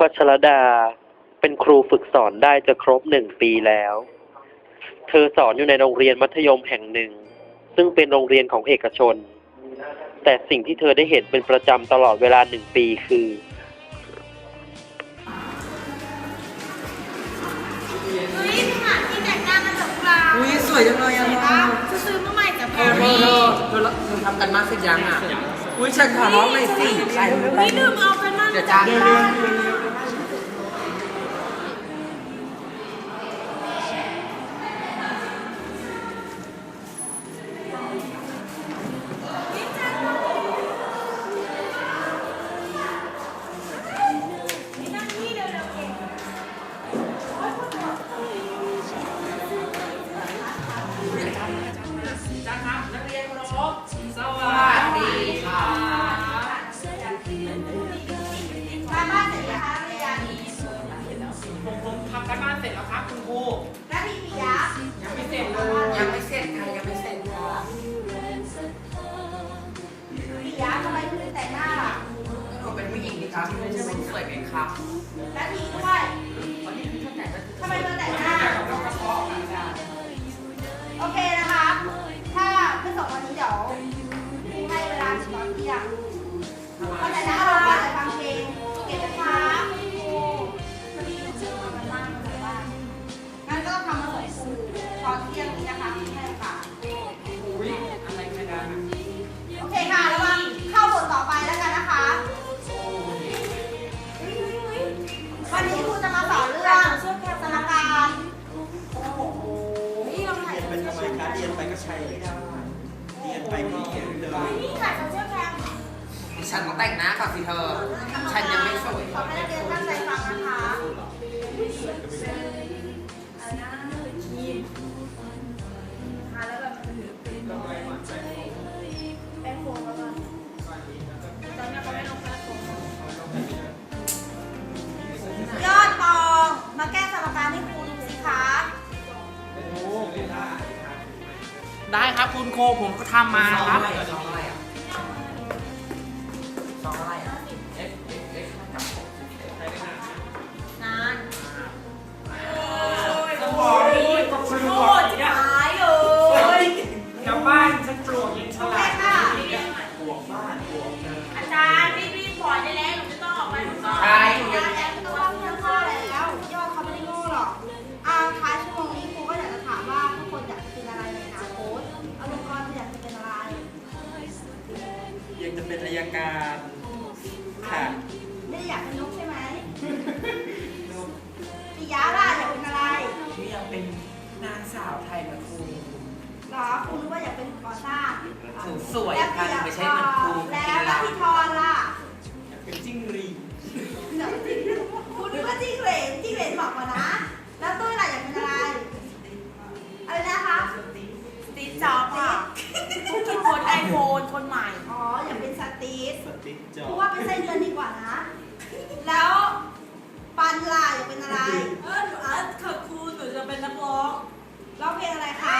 พัชรดา เป็นครูฝึกสอนได้จะครบหนึ่งปีแล้ว เธอสอนอยู่ในโรงเรียนมัธยมแห่งหนึ่ง ซึ่งเป็นโรงเรียนของเอกชน แต่สิ่งที่เธอได้เห็นเป็นประจำตลอดเวลาหนึ่งปีคือ เฮ้ยสถานที่แต่งหน้ามันจบกลางอุ้ยสวยจังเลยอะเอ้าจะซื้อมาใหม่จากแพเอรอเธอรี่เธอเธอเธอทำกันมากเสร็จยังอะอุ้ยฉันขอร้องหน่อยสิใส่ไม่ลืมเอากันมาเดี๋ยวจ้านั่ง ทำมาครับสองอะไรอะสองอะไรอะนานสมองนี่ก็ปลวโอ้กยเนี่ยหายเลยกลับบ้านฉันปลวกยังฉโอเคลาดค่ะบวกบ้านบวกนะอางสาวไทยนะครู หรอครูนึกว่าอยากเป็นก่อสร้างถึงสวยค่ะไม่ใช่เหมือนครูจแล้ริวงๆแล้แล้ววพี่ทอนล่ะเป็นจิ้งหรีดคุณนึกว่าจิ้งเหลนจิ้งเหลนบอกก่อนนะ แล้วตุ้ยล่ะอยากเป็นอะไรอะไรนะคะสตีฟจ็อบส์ค่ะผู้คิดค้นไอโฟนคนใหม่ อ๋ออยากเป็นสตีฟสติ๊กจอเพราะว่าเป็นไส้เดือนดีกว่านะ แล้วปันล่ะอยากเป็นอะไร เออหนูอาร์ตค่ะครูหนูจะเป็นนักร้อง ร้องเพลงอะไรคะ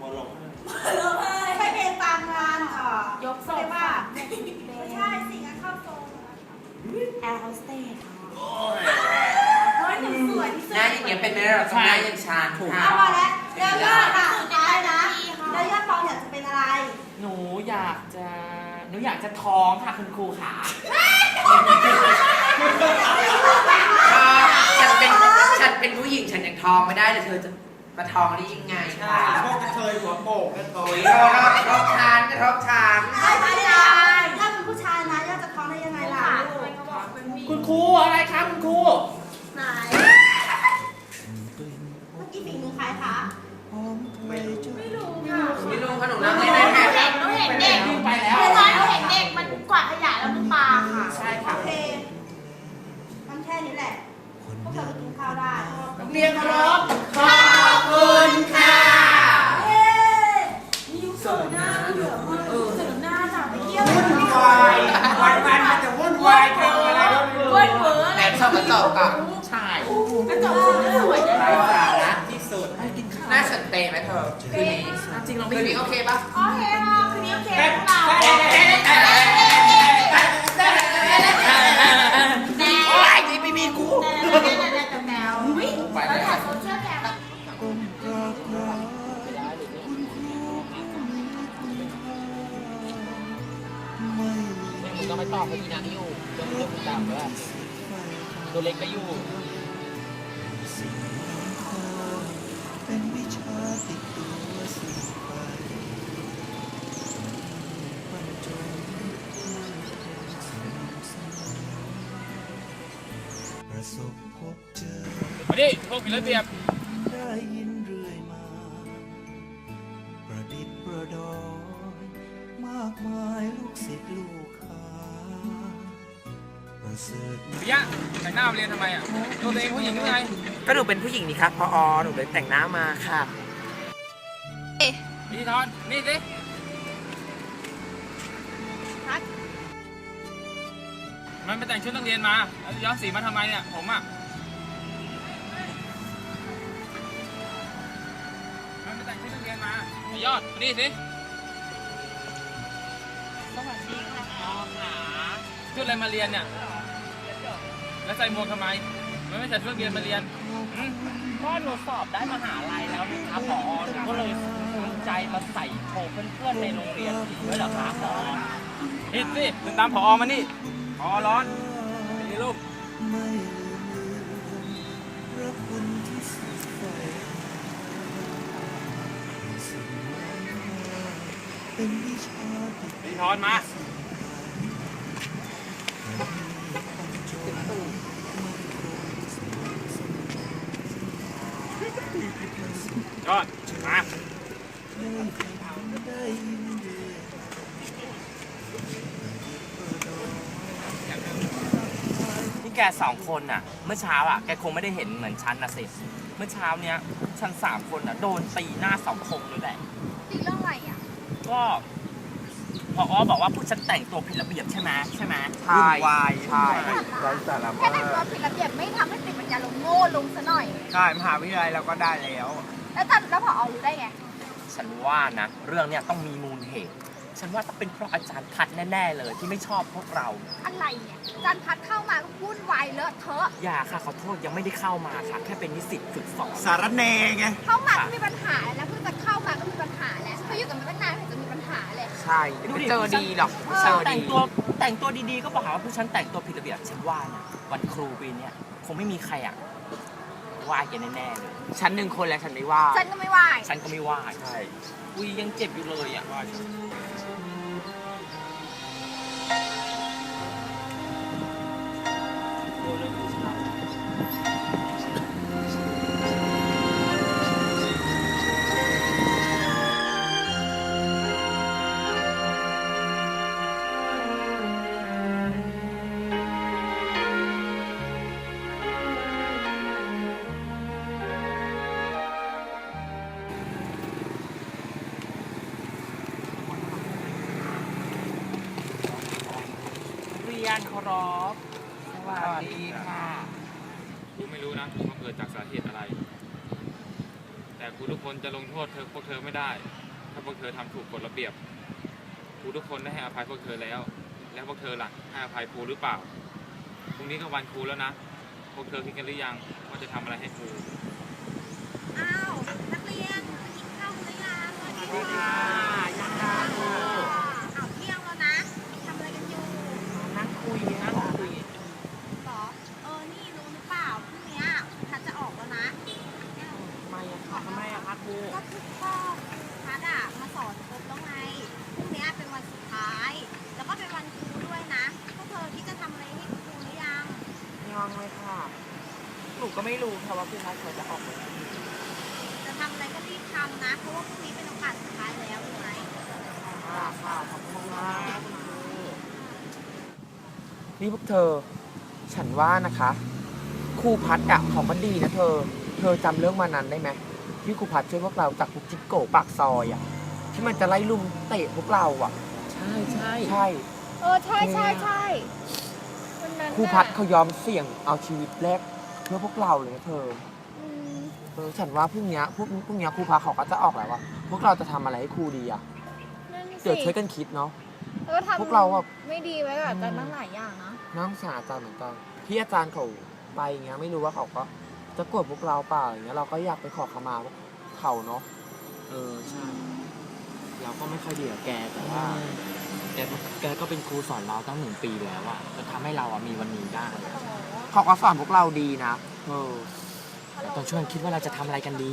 มอลงร้องไห้ใช่เพลงตามงานเอ่อยกเขาเรียกว่าไม่ใช่สิงานเข้าทรงแอร์โฮสเตสค่ะเฮ้ยหนูสวยที่สุดหน้าอย่างเงี้ยเป็นไหมเราต้องหน้าอย่างชาญค่ะเอามาแล้วแล้วยอดล่ะสุดท้ายนะแล้วยอดปองอยากจะเป็นอะไร หนูอยากจะ หนูอยากจะท้องค่ะคุณครูขาฉันเป็นฉันเป็นผู้หญิงฉันยังท้องไม่ได้เลยเธอจะ มาท้องได้ยังไงใช่คะแล้วพวกกระเทยหัวโปกกระเทโอ้ยยกระทบชานกระทบชานได้ไหมล่ะถ้าเป็นผู้ชายนะยอดจะท้องได้ยังไงล่ะลูกคุณครูอะไรครับคุณครูไหนเมื่อกี้ฝีมือใครคะไม่รู้ไม่รู้ค่ะไม่รู้ขนมน้ำในในแม่หนูเห็นเด็กขึ้นไปแล้วเมื่อวานหนูเห็นเด็กมันกวาดขยะแล้วมันปาค่ะใช่ค่ะโอเคมันแค่นี้แหละพวกเธอไปกินข้าวได้นักเรียนครับขอบ คุณค่ะเย้นิวเสิร์ฟหน้าเหลือมากเสิร์ฟหน้าจ้ะไปเที่ยววุ่นวายวันวันมันจะวุ่นวายทำอะไรก็ไม่รู้เวิร์ดเวิร์ดไหนชอบกระจกก่อนใช่กระจกสวยจังไร้สาระที่สุดน้าฉันเตไหมเธอคืนนี้จริงเราไม่คืนนี้โอเคปะโอเคค่ะคืนนี้โอเคพวกเรา ต่อกับอีนังอยู่ตัวเล็กต่ำด้วยตัวเล็กก็อยู่เป็นวิชาติดตัวสื่อไปบรรจงประสบพบเจอมาดิพวกผิดระเบียบได้ยินเรื่อยมา ประดิษฐ์ประดอยมากมายลูกศิษย์ลูก ประเสริยะแต่งหน้ามาเรียนทำไมอะตัวเองผู้หญิงหรือไงก็หนูเป็นผู้หญิงนี่ครับพออหนูเลยแต่งหน้ามาค่ะพี่ทอนนี่สิพัดมันไปแต่งชุดนักเรียนมาแล้วย้อมสีมาทำไมเนี่ยผมอะมันไปแต่งชุดนักเรียนมาไอ้ยอดมานี่สิสวัสดีค่ะพ่อค่ะชุดอะไรมาเรียนเนี่ย แล้วใส่หมวกทำไม มันไม่ใส่ชุดนักเรียนมาเรียนอืมก็หนูสอบได้มหาลัยแล้วนะคะพอหนูก็เลยภูมิใจมาใส่โชว์เพื่อนๆในโรงเรียนอีกด้วยเหรอคะพอผิดสิเดินตามผอมานี่ผอร้อนนี่ลูกไม่ลืมพระคุณที่สุดใฝ่สิ่งนั้นเป็นวิชาติดพี่ทอนมา ยอด มา ได้ยินเรื่อย นี่ แกสองคนน่ะ เมื่อเช้าอะแกคงไม่ได้เห็นเหมือนฉันนะสิเมื่อเช้าเนี้ยฉันสามคนอะโดนตีหน้าสองคงเลยแหละ ตีเรื่องอะไรอะ ก็พอบอกว่าผู้ฉันแต่งตัวผิดระเบียบใช่ไหมใช่ไหมใช่ วุ่นวายใช่แค่แต่งตัวผิดระเบียบไม่ทำให้ติดปัญญาลงโง่ลงซะหน่อยใช่มหาวิทยาลัยเราก็ได้แล้ว แล้วตอนแล้วพอรู้ได้ไง ฉันว่านะ เรื่องเนี้ยต้องมีมูลเหตุ ฉันว่าต้องเป็นเพราะอาจารย์พัดแน่ๆเลยที่ไม่ชอบพวกเรา อะไรเนี่ยจันพัดเข้ามาก็วุ่นวายเลอะเทอะอย่าค่ะขอโทษยังไม่ได้เข้ามาค่ะ แค่เป็นนิสิตฝึกสอนสารแหนไง เข้ามาก็มีปัญหาแล้วเพิ่งจะเข้ามาก็มีปัญหาแล้วเขาอยู่กันมาตั้งนานไม่เห็นจะมีปัญหาเลย ใช่ไม่เจอดีหรอกไม่เจอแต่ดีงตัวแต่งตัวดีๆก็บอกหาว่าผู้ฉันแต่งตัวผิดระเบียบฉันว่านะวันครูปีเนี้ยคงไม่มีใครอะว่าแกแน่ๆเลยฉันหนึ่งคนแล้วฉันไม่ว่า ฉันก็ไม่ไหวฉันก็ไม่ว่าใช่อุยยังเจ็บอยู่เลยอะ ว่า คารพสวัสดีค่ะกูไม่รู้นะว่าเกิดจากสาเหตุอะไร แต่ครูทุกคนจะลงโทษเธอพวกเธอไม่ได้ ถ้าพวกเธอทำถูกกฎระเบียบครูทุกคนได้ให้อภัยพวกเธอแล้ว แล้วพวกเธอล่ะให้อภัยครูหรือเปล่าพรุ่งนี้ก็วันครูแล้วนะ พวกเธอคิดกันหรือยังว่าจะทำอะไรให้ครู อ้าวนักเรียนมากินข้าวกันหรือยังสวัสดีค่ะ ยังค่ะครู อ้าวเที่ยงแล้วนะทำอะไรกันอยู่ นั่งคุยนั่งคุย หรอ เออ นี่รู้หรือเปล่าพรุ่งเนี้ยพัดจะออกแล้วนะ ทำไมอะคะทำไมอะคะครู ก็คือพ่อพัดอะมาสอนครบแล้วไง พรุ่งเนี้ยเป็นวันสุดท้าย แล้วก็เป็นวันครูด้วยนะ พวกเธอที่จะทำอะไรให้ครูหรือยัง ยังเลยค่ะ หนูก็ไม่รู้ค่ะว่าครูพัดเขาจะออกมา จะทำอะไรก็รีบทำนะ เพราะว่าพรุ่งนี้เป็นโอกาสสุดท้ายแล้วถูกไหม ค่ะค่ะขอบคุณมากคุณครู นี่พวกเธอ ฉันว่านะคะครูพัดอะเขาก็ดีนะเธอ เธอจำเรื่องมานั้นได้ไหมที่ครูพัดช่วยพวกเราจากพวกจิกโกปากซอยอะที่มันจะไล่ลุมเตะพวกเราอะใช่ใช่ใช่เออใช่ใช่ใช่วันนั้นครูพัดเขายอมเสี่ยงเอาชีวิตแลกเพื่อพวกเราเลยนะเธออืมเออฉันว่าพรุ่งเนี้ยพรุ่งพรุ่งเนี้ยครูพัดเขาก็จะออกแล้วว่าพวกเราจะทำอะไรให้ครูดีอะนั่นสิเดี๋ยวช่วยกันคิดเนาะ แล้วก็ทำพวกเราแบบ ไม่ดีไว้กับอาจารย์ตั้งหลายอย่างนะน้องสารอาจารย์เหมือนกันที่อาจารย์เขาไปอย่างเงี้ยไม่รู้ว่าเขาก็จะโกรธพวกเราเปล่าอย่างเงี้ยเราก็อยากไปขอขมาพวกเขาเนาะเออใช่เราก็ไม่ค่อยดีกับแกแต่ว่าแกแกก็เป็นครูสอนเราตั้งหนึ่งปีแล้วอะจนทำให้เราอะมีวันนี้ได้อะเขาก็สอนพวกเราดีนะเออแต่ต้องช่วยกันคิดว่าเราจะทำอะไรกันดี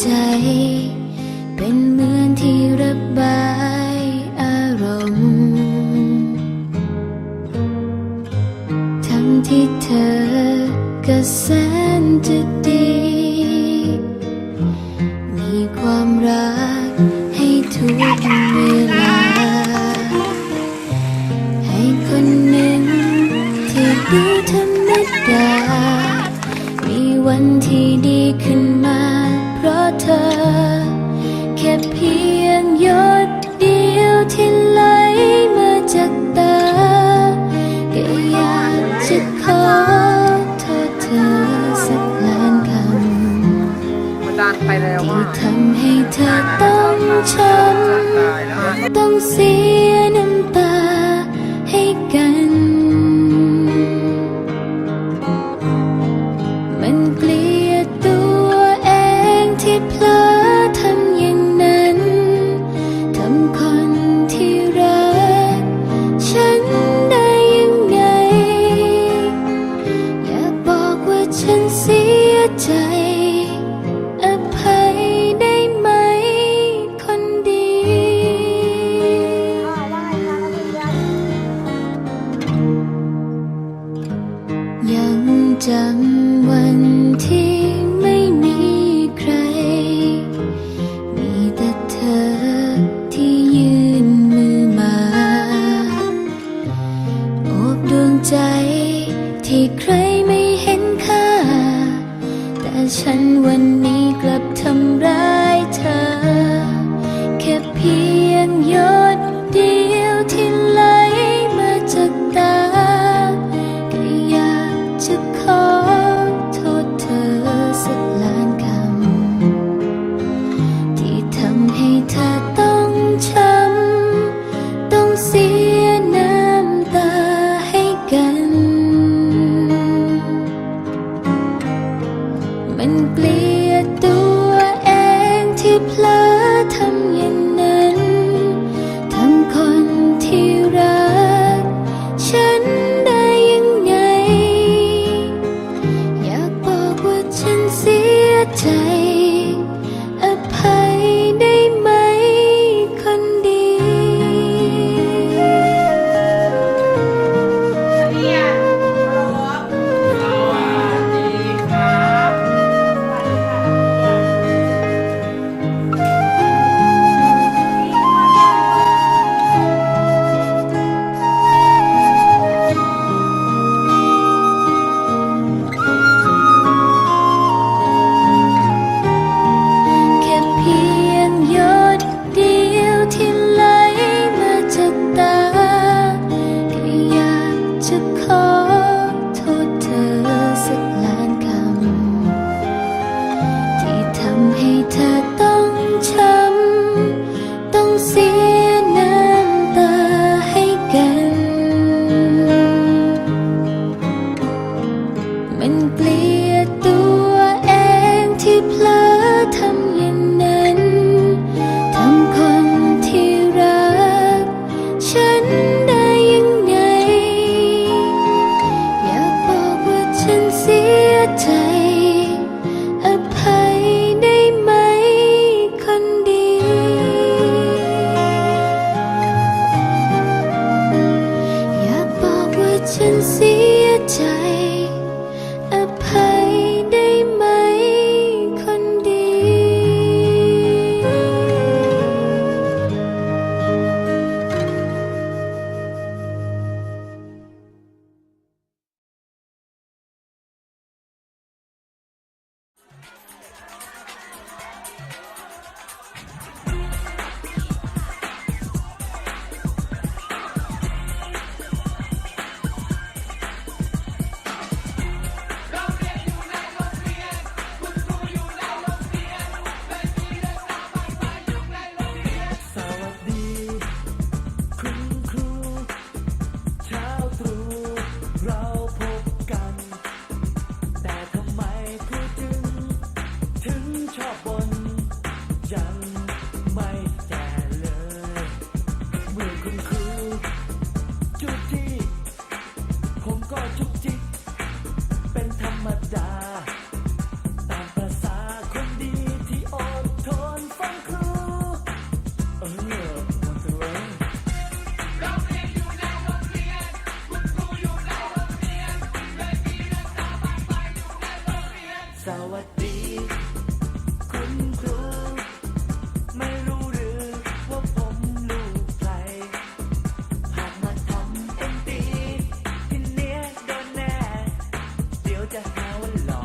ใจ เพียงหยดเดียวที่ไหลมาจากตาก็อยากจะขอโทษเธอสักล้านคำมันดันไปแล้วที่ว่าทำให้เธอต้องช้ำต้องเสีย ชอบบนยัง How long?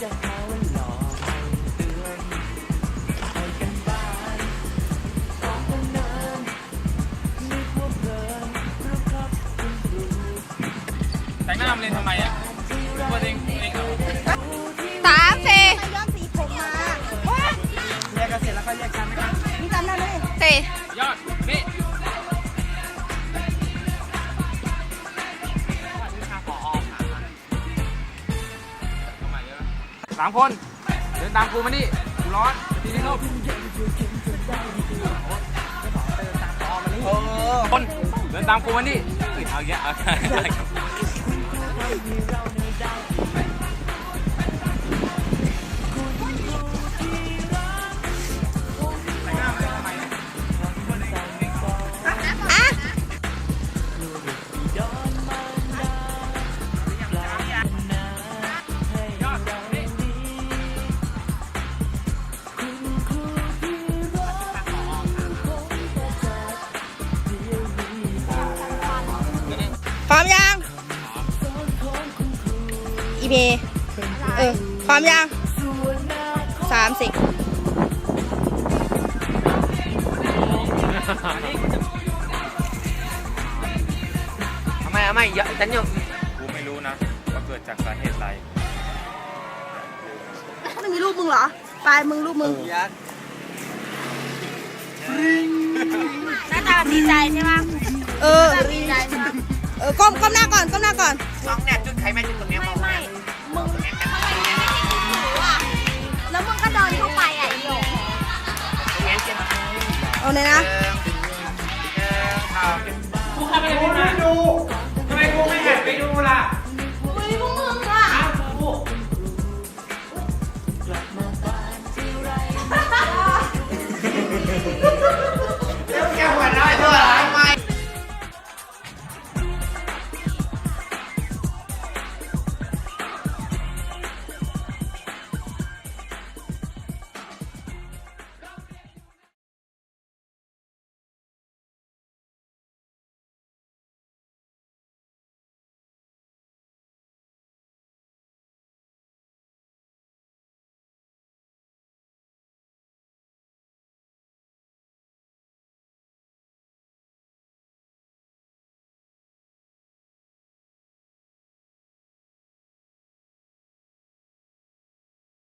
แต่งหน้ามันเล่นทำไมอะตัวเองตัวเองเหรอสามสี่ย้อมสีผมมาแยกกันเสร็จแล้วก็แยกกันนะครับนี่จำได้ไหมสี่ามคน เดินตามกูมานี่กูร้อนทีนี้ลูกคนเดินตามกูมานี่เอ้ยเอาอย่างเงี้ยเอา มยังสามสิทำไมทำไมเยอะฉันยังกูไม่รู้นะว่าเกิดจากสาเหตุอะไรไม่มีรูปมึงเหรอ ปลายมึงรูปมึงหน้าตาดีใจใช่ไหมเออ ดีใจใช่ไหมเออก้มก้มหน้าก่อนก้มหน้าก่อนน้องเนี่ยจุดใครแม่จุดตรงเนี้ยมองมามึง แล้วมึงก็เดินเข้าไปอะอีโยเอาเลยนะ กูทำไมกูไม่ดูทำไมกูไม่หันไปดูล่ะ อุ้ยพวกมึง